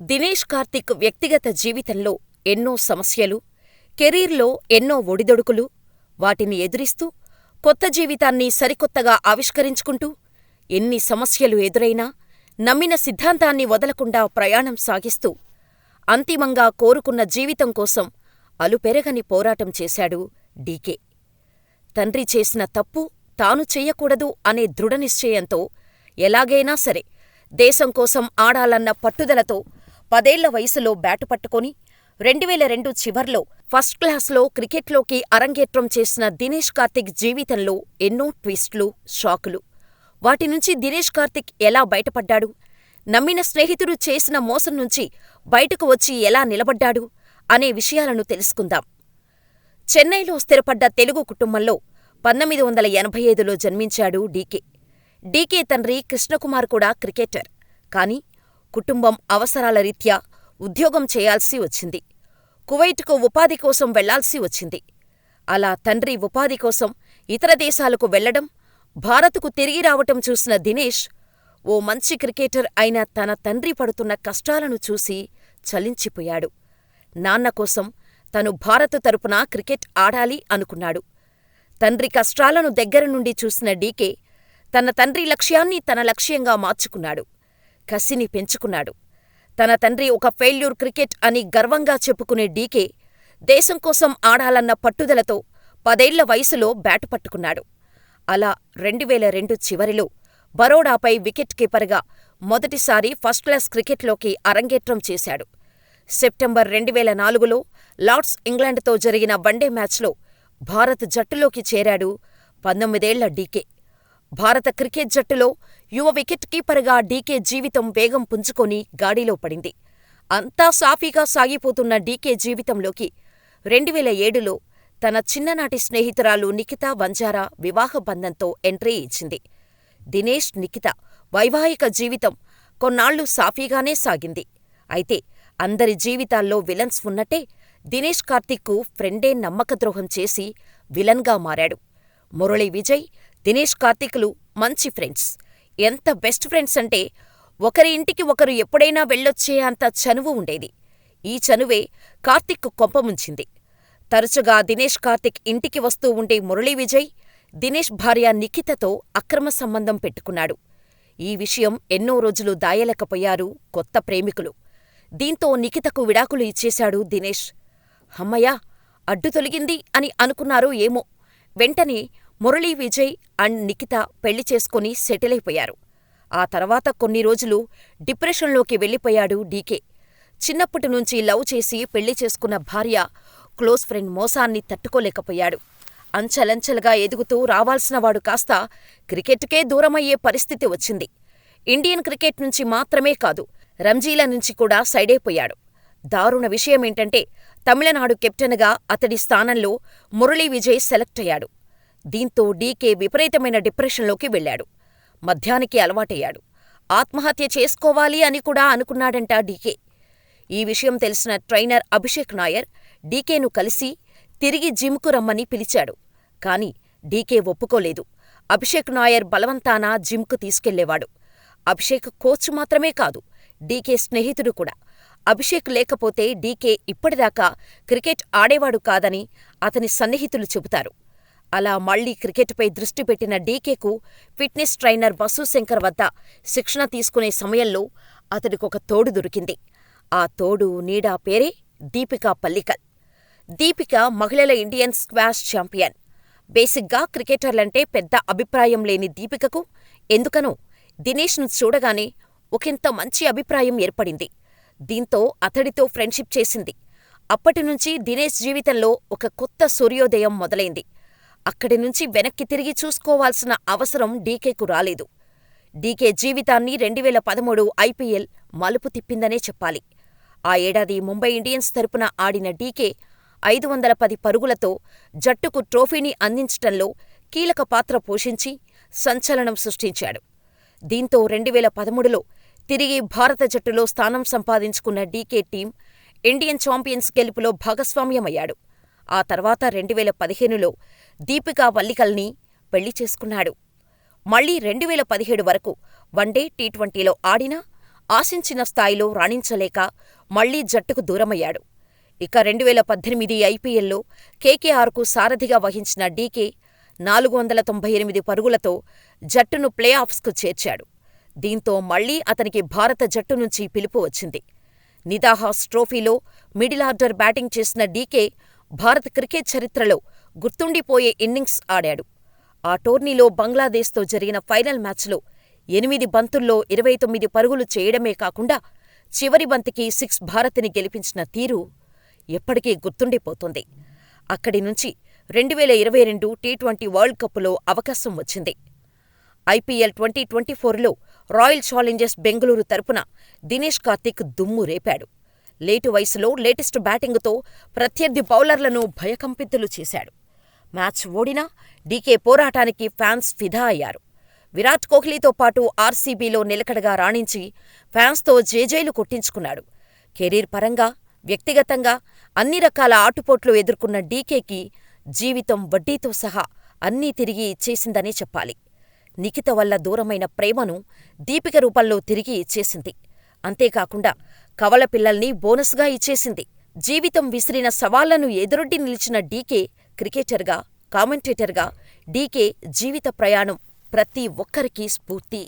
దినేష్ కార్తీక్ వ్యక్తిగత జీవితంలో ఎన్నో సమస్యలు, కెరీర్లో ఎన్నో ఒడిదొడుకులు, వాటిని ఎదురిస్తూ, కొత్త జీవితాన్ని సరికొత్తగా ఆవిష్కరించుకుంటూ, ఎన్ని సమస్యలు ఎదురైనా నమ్మిన సిద్ధాంతాన్ని వదలకుండా ప్రయాణం సాగిస్తూ, అంతిమంగా కోరుకున్న జీవితం కోసం అలుపెరగని పోరాటం చేశాడు డీకే. తండ్రి చేసిన తప్పు తాను చెయ్యకూడదు అనే దృఢనిశ్చయంతో ఎలాగైనా సరే దేశం కోసం ఆడాలన్న పట్టుదలతో పదేళ్ళ వయసులో బ్యాటు పట్టుకొని రెండువేల రెండు చివర్లో ఫస్ట్ క్లాస్లో క్రికెట్లోకి అరంగేట్రం చేసిన దినేష్ కార్తిక్ జీవితంలో ఎన్నో ట్విస్టులు, షాకులు. వాటినుంచి దినేష్ కార్తిక్ ఎలా బయటపడ్డాడు? నమ్మిన స్నేహితుడు చేసిన మోసం నుంచి బయటకు వచ్చి ఎలా నిలబడ్డాడు? అనే విషయాలను తెలుసుకుందాం. చెన్నైలో స్థిరపడ్డ తెలుగు కుటుంబంలో పంతొమ్మిది వందల ఎనభై ఐదులో జన్మించాడు డీకే. డీకే తండ్రి కృష్ణకుమార్ కూడా క్రికెటర్. కానీ కుటుంబం అవసరాల రీత్యా ఉద్యోగం చేయాల్సి వచ్చింది. కువైట్కు ఉపాధి కోసం వెళ్ళాల్సి వచ్చింది. అలా తండ్రి ఉపాధి కోసం ఇతర దేశాలకు వెళ్ళడం, భారత్కు తిరిగి రావటం చూసిన దినేష్, ఓ మంచి క్రికెటర్ అయిన తన తండ్రి పడుతున్న కష్టాలను చూసి చలించిపోయాడు. నాన్న కోసం తను భారత తరపున క్రికెట్ ఆడాలి అనుకున్నాడు. తండ్రి కష్టాలను దగ్గరనుండి చూసిన డీకే తన తండ్రి లక్ష్యాన్ని తన లక్ష్యంగా మార్చుకున్నాడు. కసిని పెంచుకున్నాడు. తన తండ్రి ఒక ఫెయిల్యూర్ క్రికెట్ అని గర్వంగా చెప్పుకునే డీకే దేశం కోసం ఆడాలన్న పట్టుదలతో పదేళ్ళ వయసులో బ్యాటు పట్టుకున్నాడు. అలా రెండువేల రెండు చివరిలో బరోడాపై వికెట్ కీపర్గా మొదటిసారి ఫస్ట్ క్లాస్ క్రికెట్లోకి అరంగేట్రం చేశాడు. సెప్టెంబర్ రెండువేల నాలుగులో లార్డ్స్ ఇంగ్లాండ్తో జరిగిన వన్డే మ్యాచ్లో భారత్ జట్టులోకి చేరాడు పంతొమ్మిదేళ్ళ డీకే. భారత క్రికెట్ జట్టులో యువ వికెట్ కీపర్గా డీకే జీవితం వేగం పుంజుకొని గాడిలో పడింది. అంతా సాఫీగా సాగిపోతున్న డీకే జీవితంలోకి రెండువేల ఏడులో తన చిన్ననాటి స్నేహితురాలు నిఖితా వంజారా వివాహ బంధంతో ఎంట్రీ ఇచ్చింది. దినేష్, నిఖిత వైవాహిక జీవితం కొన్నాళ్ళు సాఫీగానే సాగింది. అయితే అందరి జీవితాల్లో విలన్స్ ఉన్నట్టే దినేష్ కార్తీక్కు ఫ్రెండే నమ్మకద్రోహం చేసి విలన్గా మారాడు. మురళీ విజయ్, దినేష్ కార్తీక్లు మంచి ఫ్రెండ్స్. ఎంత బెస్ట్ ఫ్రెండ్స్ అంటే ఒకరి ఇంటికి ఒకరు ఎప్పుడైనా వెళ్ళొచ్చే అంత చనువు ఉండేది. ఈ చనువే కార్తీక్కు కొంపముంచింది. తరచుగా దినేష్ కార్తీక్ ఇంటికి వస్తూ ఉండే మురళీ విజయ్, దినేష్ భార్య నిఖితతో అక్రమ సంబంధం పెట్టుకున్నాడు. ఈ విషయం ఎన్నో రోజులు దాయలేకపోయారు కొత్త ప్రేమికులు. దీంతో నిఖితకు విడాకులు ఇచ్చేశాడు దినేష్. హమ్మయ్య! అడ్డు తొలగింది అని అనుకున్నారో ఏమో వెంటనే మురళీ విజయ్ అండ్ నిఖిత పెళ్ళి చేసుకుని సెటిలైపోయారు. ఆ తర్వాత కొన్ని రోజులు డిప్రెషన్లోకి వెళ్ళిపోయాడు డీకే. చిన్నప్పటినుంచి లవ్ చేసి పెళ్ళి చేసుకున్న భార్య, క్లోజ్ ఫ్రెండ్ మోసాన్ని తట్టుకోలేకపోయాడు. అంచెలంచెలుగా ఎదుగుతూ రావాల్సినవాడు కాస్త క్రికెట్కే దూరమయ్యే పరిస్థితి వచ్చింది. ఇండియన్ క్రికెట్ నుంచి మాత్రమే కాదు, రంజీల నుంచి కూడా సైడైపోయాడు. దారుణ విషయమేంటంటే తమిళనాడు కెప్టెన్గా అతడి స్థానంలో మురళీ విజయ్ సెలెక్టయ్యాడు. దీంతో డీకే విపరీతమైన డిప్రెషన్లోకి వెళ్ళాడు. మద్యానికి అలవాటయ్యాడు. ఆత్మహత్య చేసుకోవాలి అని కూడా అనుకున్నాడంట డీకే. ఈ విషయం తెలిసిన ట్రైనర్ అభిషేక్ నాయర్ డీకేను కలిసి తిరిగి జిమ్కు రమ్మని పిలిచాడు. కాని డీకే ఒప్పుకోలేదు. అభిషేక్ నాయర్ బలవంతాన జిమ్కు తీసుకెళ్ళేవాడు. అభిషేక్ కోచ్ మాత్రమే కాదు, డీకే స్నేహితుడు కూడా. అభిషేక్ లేకపోతే డీకే ఇప్పటిదాకా క్రికెట్ ఆడేవాడు కాదని అతని సన్నిహితులు చెబుతారు. అలా మళ్ళీ క్రికెట్పై దృష్టి పెట్టిన డీకేకు ఫిట్నెస్ ట్రైనర్ బసుశంకర్ వద్ద శిక్షణ తీసుకునే సమయంలో అతడికొక తోడు దొరికింది. ఆ తోడు, నీడ పేరే దీపికా పల్లికల్. దీపిక మహిళల ఇండియన్ స్క్వాష్ ఛాంపియన్. బేసిగ్గా క్రికెటర్లంటే పెద్ద అభిప్రాయం లేని దీపికకు ఎందుకనో దినేష్ను చూడగానే ఒకింత మంచి అభిప్రాయం ఏర్పడింది. దీంతో అతడితో ఫ్రెండ్షిప్ చేసింది. అప్పటినుంచి దినేష్ జీవితంలో ఒక కొత్త సూర్యోదయం మొదలైంది. అక్కడి నుంచి వెనక్కి తిరిగి చూసుకోవాల్సిన అవసరం డీకేకు రాలేదు. డీకే జీవితాన్ని రెండువేల పదమూడు ఐపీఎల్ మలుపు తిప్పిందనే చెప్పాలి. ఆ ఏడాది ముంబై ఇండియన్స్ తరపున ఆడిన డీకే ఐదు వందల పది పరుగులతో జట్టుకు ట్రోఫీని అందించటంలో కీలక పాత్ర పోషించి సంచలనం సృష్టించాడు. దీంతో రెండువేల పదమూడులో తిరిగి భారత జట్టులో స్థానం సంపాదించుకున్న డీకే టీం ఇండియన్ ఛాంపియన్స్ గెలుపులో భాగస్వామ్యమయ్యాడు. ఆ తర్వాత రెండువేల పదిహేనులో దీపికా పల్లికల్ని పెళ్ళి చేసుకున్నాడు. మళ్ళీ రెండువేల పదిహేడు వరకు వన్డే, టీ ట్వంటీలో ఆడినా ఆశించిన స్థాయిలో రాణించలేక మళ్ళీ జట్టుకు దూరమయ్యాడు. ఇక రెండువేల పద్దెనిమిది ఐపీఎల్లో కేకేఆర్కు సారథిగా వహించిన డీకే నాలుగు వందల తొంభై ఎనిమిది పరుగులతో జట్టును ప్లే ఆఫ్స్కు చేర్చాడు. దీంతో మళ్ళీ అతనికి భారత జట్టు నుంచి పిలుపు వచ్చింది. నిదాహాస్ ట్రోఫీలో మిడిలార్డర్ బ్యాటింగ్ చేసిన డీకే భారత క్రికెట్ చరిత్రలో గుర్తుండిపోయే ఇన్నింగ్స్ ఆడాడు. ఆ టోర్నీలో బంగ్లాదేశ్తో జరిగిన ఫైనల్ మ్యాచ్లో ఎనిమిది బంతుల్లో ఇరవై తొమ్మిది పరుగులు చేయడమే కాకుండా చివరి బంతికి సిక్స్ భారత్ని గెలిపించిన తీరు ఎప్పటికీ గుర్తుండిపోతుంది. అక్కడి నుంచి రెండువేల ఇరవై రెండు టీ ట్వంటీ వరల్డ్ కప్పులో అవకాశం వచ్చింది. ఐపీఎల్ ట్వంటీ ట్వంటీ ఫోర్లో రాయల్ ఛాలెంజర్స్ బెంగళూరు తరపున దినేష్ కార్తీక్ దుమ్ము రేపాడు. లేటు వయసులో లేటెస్ట్ బ్యాటింగుతో ప్రత్యర్థి బౌలర్లను భయకంపితులు చేశాడు. మ్యాచ్ ఓడినా డీకే పోరాటానికి ఫ్యాన్స్ ఫిదా అయ్యారు. విరాట్ కోహ్లీతో పాటు ఆర్సీబీలో నిలకడగా రాణించి ఫ్యాన్స్తో జేజేలు కొట్టించుకున్నాడు. కెరీర్ పరంగా, వ్యక్తిగతంగా అన్ని రకాల ఆటుపోట్లు ఎదుర్కొన్న డీకేకి జీవితం వడ్డీతో సహా అన్నీ తిరిగి ఇచ్చేసిందనే చెప్పాలి. నిఖిత వల్ల దూరమైన ప్రేమను దీపిక రూపంలో తిరిగి ఇచ్చేసింది. అంతేకాకుండా కవల పిల్లల్ని బోనస్గా ఇచ్చేసింది. జీవితం విసిరిన సవాళ్ళను ఎదురొడ్డి నిలిచిన డీకే క్రికెటర్గా, కామెంటేటర్గా డీకే జీవిత ప్రయాణం ప్రతి ఒక్కరికీ స్ఫూర్తి.